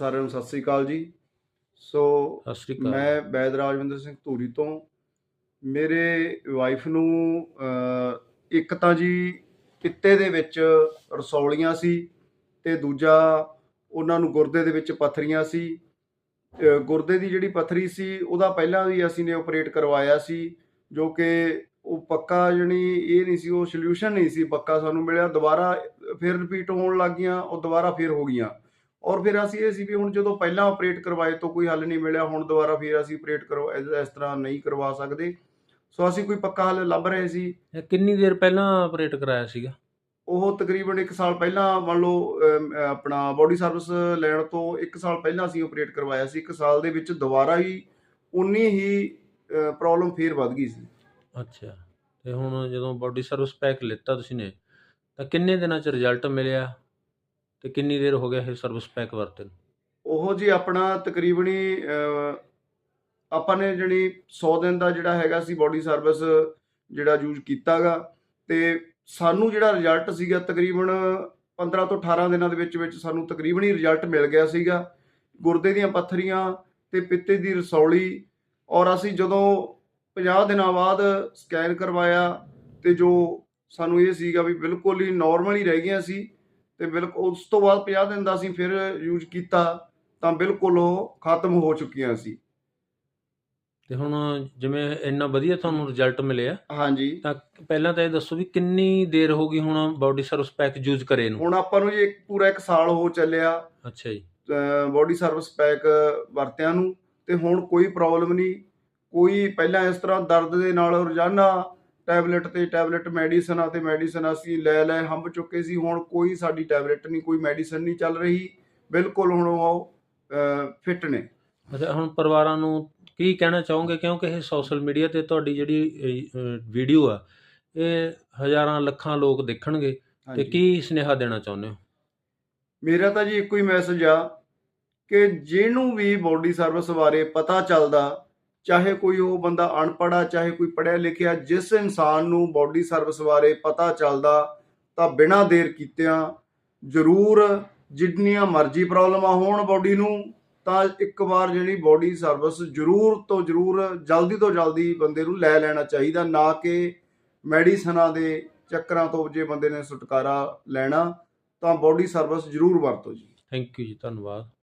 ਸਾਰਿਆਂ ਨੂੰ ਸਤਿ ਸ੍ਰੀ ਅਕਾਲ ਜੀ। ਸੋ ਸਤਿ ਸ਼੍ਰੀ ਅਕਾਲ। ਮੈਂ ਵੈਦ ਰਾਜਵਿੰਦਰ ਸਿੰਘ ਧੂਰੀ ਤੋਂ। ਮੇਰੇ ਵਾਈਫ ਨੂੰ ਇੱਕ ਤਾਂ ਜੀ ਪਿੱਤੇ ਦੇ ਵਿੱਚ ਰਸੌਲੀਆਂ ਸੀ ਤੇ ਦੂਜਾ ਉਹਨਾਂ ਨੂੰ ਗੁਰਦੇ ਦੇ ਵਿੱਚ ਪੱਥਰੀਆਂ ਸੀ। ਗੁਰਦੇ ਦੀ ਜਿਹੜੀ ਪੱਥਰੀ ਸੀ ਉਹਦਾ ਪਹਿਲਾਂ ਵੀ ਅਸੀਂ ਨੇ ਆਪਰੇਟ ਕਰਵਾਇਆ ਸੀ ਜੋ ਕਿ ਉਹ ਪੱਕਾ ਜਣੀ ਇਹ ਨਹੀਂ ਸੀ ਉਹ ਸੋਲੂਸ਼ਨ ਨਹੀਂ ਸੀ ਪੱਕਾ ਸਾਨੂੰ ਮਿਲਿਆ ਦੁਬਾਰਾ ਫਿਰ ਰਿਪੀਟ ਹੋਣ ਲੱਗ ਗਈਆਂ ਉਹ ਦੁਬਾਰਾ ਫਿਰ ਹੋ ਗਈਆਂ। ਔਰ ਫਿਰ ਅਸੀਂ ਇਹ ਸੀ ਵੀ ਹੁਣ ਜਦੋਂ ਪਹਿਲਾਂ ਆਪਰੇਟ ਕਰਵਾਏ ਤੋਂ ਕੋਈ ਹੱਲ ਨਹੀਂ ਮਿਲਿਆ ਹੁਣ ਦੁਬਾਰਾ ਫਿਰ ਅਸੀਂ ਆਪਰੇਟ ਕਰਵਾ ਇਸ ਤਰ੍ਹਾਂ ਨਹੀਂ ਕਰਵਾ ਸਕਦੇ। ਸੋ ਅਸੀਂ ਕੋਈ ਪੱਕਾ ਹੱਲ ਲੱਭ ਰਹੇ ਸੀ। ਕਿੰਨੀ ਦੇਰ ਪਹਿਲਾਂ ਆਪਰੇਟ ਕਰਾਇਆ ਸੀਗਾ? ਉਹ ਤਕਰੀਬਨ 1 ਸਾਲ ਪਹਿਲਾਂ ਮੰਨ ਲਓ ਆਪਣਾ ਬਾਡੀ ਸਰਵਿਸ ਲੈਣ ਤੋਂ 1 ਸਾਲ ਪਹਿਲਾਂ ਅਸੀਂ ਆਪਰੇਟ ਕਰਵਾਇਆ ਸੀ। 1 ਸਾਲ ਦੇ ਵਿੱਚ ਦੁਬਾਰਾ ਹੀ ਉਨੀ ਹੀ ਪ੍ਰੋਬਲਮ ਫੇਰ ਵੱਧ ਗਈ ਸੀ। ਅੱਛਾ। ਤੇ ਹੁਣ ਜਦੋਂ ਬਾਡੀ ਸਰਵਿਸ ਪੈਕ ਲਿੱਤਾ ਤੁਸੀਂ ਨੇ ਤਾਂ ਕਿੰਨੇ ਦਿਨਾਂ ਚ ਰਿਜ਼ਲਟ ਮਿਲਿਆ? ਤੇ ਕਿੰਨੀ ਦੇਰ ਹੋ ਗਿਆ ਇਹ ਸਰਵਿਸ ਪੈਕ ਵਰਤੇ ਨੂੰ? ਉਹ ਜੀ ਆਪਣਾ ਤਕਰੀਬਨ ਹੀ ਆਪਾਂ ਨੇ ਜਣੀ 100 ਦਿਨ ਦਾ ਜਿਹੜਾ ਹੈਗਾ ਸੀ ਬਾਡੀ ਸਰਵਿਸ ਜਿਹੜਾ ਯੂਜ਼ ਕੀਤਾਗਾ ਤੇ ਸਾਨੂੰ ਜਿਹੜਾ ਰਿਜ਼ਲਟ ਸੀਗਾ ਤਕਰੀਬਨ 15 ਤੋਂ 18 ਦਿਨਾਂ ਦੇ ਵਿੱਚ ਵਿੱਚ ਸਾਨੂੰ ਹੀ ਰਿਜ਼ਲਟ ਮਿਲ ਗਿਆ ਸੀਗਾ। ਗੁਰਦੇ ਦੀਆਂ ਪੱਥਰੀਆਂ ਤੇ ਪਿੱਤੇ ਦੀ ਰਸੌਲੀ ਔਰ ਅਸੀਂ ਜਦੋਂ 50 ਦਿਨਾਂ ਬਾਅਦ ਸਕੈਨ ਕਰਵਾਇਆ ਤੇ ਜੋ ਸਾਨੂੰ ਇਹ ਸੀਗਾ ਵੀ ਬਿਲਕੁਲ ਹੀ ਨਾਰਮਲ ਹੀ ਰਹਿ ਗਈਆਂ ਸੀ ਤੇ ਬਿਲਕੁਲ ਉਸ ਤੋਂ ਬਾਅਦ 50 ਦਿਨ ਦਾ ਅਸੀਂ ਫਿਰ ਯੂਜ਼ ਕੀਤਾ ਤਾਂ ਬਿਲਕੁਲ ਉਹ ਖਤਮ ਹੋ ਚੁੱਕੀਆਂ ਸੀ। ਤੇ ਹੁਣ ਜਿਵੇਂ ਇੰਨਾ ਵਧੀਆ ਤੁਹਾਨੂੰ ਰਿਜ਼ਲਟ ਮਿਲਿਆ ਹਾਂਜੀ। ਤਾਂ ਪਹਿਲਾਂ ਤਾਂ ਇਹ ਦੱਸੋ ਵੀ ਕਿੰਨੀ ਦੇਰ ਹੋ ਗਈ ਹੁਣ ਬਾਡੀ ਸਰਵਿਸ ਪੈਕ ਯੂਜ਼ ਕਰੇ ਨੂੰ? ਹੁਣ ਆਪਾਂ ਨੂੰ ਜੀ ਇੱਕ ਪੂਰਾ ਇੱਕ ਸਾਲ ਹੋ ਚੱਲਿਆ। ਅੱਛਾ ਜੀ। ਬਾਡੀ ਸਰਵਿਸ ਪੈਕ ਵਰਤਿਆਂ ਨੂੰ ਤੇ ਹੁਣ ਕੋਈ ਪ੍ਰੋਬਲਮ ਨਹੀਂ। ਕੋਈ ਪਹਿਲਾਂ ਇਸ ਤਰ੍ਹਾਂ ਦਰਦ ਦੇ ਨਾਲ ਰੋਜ਼ਾਨਾ ਟੈਬਲੇਟ ਤੇ ਟੈਬਲੇਟ ਮੈਡੀਸਨ ਤੇ ਮੈਡੀਸਨ ਅਸੀਂ ਲੈ ਲੈ ਹੰਬ ਚੁੱਕੇ ਸੀ ਹੁਣ ਕੋਈ ਸਾਡੀ ਟੈਬਲੇਟ ਨਹੀਂ ਕੋਈ ਮੈਡੀਸਨ ਨਹੀਂ ਚੱਲ ਰਹੀ। ਬਿਲਕੁਲ ਹੁਣ ਉਹ ਫਿੱਟ ਨੇ। ਅੱਛਾ ਹੁਣ ਪਰਿਵਾਰਾਂ ਨੂੰ ਕੀ ਕਹਿਣਾ ਚਾਹੋਗੇ? ਕਿਉਂਕਿ ਇਹ ਸੋਸ਼ਲ ਮੀਡੀਆ ਤੇ ਤੁਹਾਡੀ ਜਿਹੜੀ ਵੀਡੀਓ ਆ ਇਹ ਹਜ਼ਾਰਾਂ ਲੱਖਾਂ ਲੋਕ ਦੇਖਣਗੇ। ਤੇ। ਕੀ ਸੁਨੇਹਾ ਦੇਣਾ ਚਾਹੁੰਦੇ ਹੋ? ਮੇਰਾ ਤਾਂ ਜੀ ਇੱਕੋ ਹੀ ਮੈਸੇਜ ਆ ਕਿ ਜਿਹਨੂੰ ਵੀ ਬਾਡੀ ਸਰਵਿਸ ਬਾਰੇ ਪਤਾ ਚੱਲਦਾ ਚਾਹੇ ਕੋਈ ਉਹ ਬੰਦਾ ਅਨਪੜ੍ਹਾ ਚਾਹੇ ਕੋਈ ਪੜ੍ਹਿਆ ਲਿਖਿਆ, ਜਿਸ ਇਨਸਾਨ ਨੂੰ ਬਾਡੀ ਸਰਵਿਸ ਬਾਰੇ ਪਤਾ ਚੱਲਦਾ, ਤਾਂ ਬਿਨਾਂ ਦੇਰ ਕੀਤਿਆਂ ਜ਼ਰੂਰ ਜਿੰਨੀਆਂ ਮਰਜ਼ੀ ਪ੍ਰੋਬਲਮਾਂ ਹੋਣ ਬਾਡੀ ਨੂੰ, ਤਾਂ ਇੱਕ ਵਾਰ ਜਿਹੜੀ ਬਾਡੀ ਸਰਵਿਸ ਜ਼ਰੂਰ ਤੋਂ ਜ਼ਰੂਰ, ਜਲਦੀ ਤੋਂ ਜਲਦੀ ਬੰਦੇ ਨੂੰ ਲੈ ਲੈਣਾ ਚਾਹੀਦਾ, ਨਾ ਕਿ ਮੈਡੀਸਨਾਂ ਦੇ ਚੱਕਰਾਂ ਤੋਂ ਜੇ ਬੰਦੇ ਨੇ ਛੁਟਕਾਰਾ ਲੈਣਾ, ਤਾਂ ਬਾਡੀ ਸਰਵਿਸ ਜ਼ਰੂਰ ਵਰਤੋ ਜੀ। ਥੈਂਕ ਯੂ ਜੀ, ਧੰਨਵਾਦ।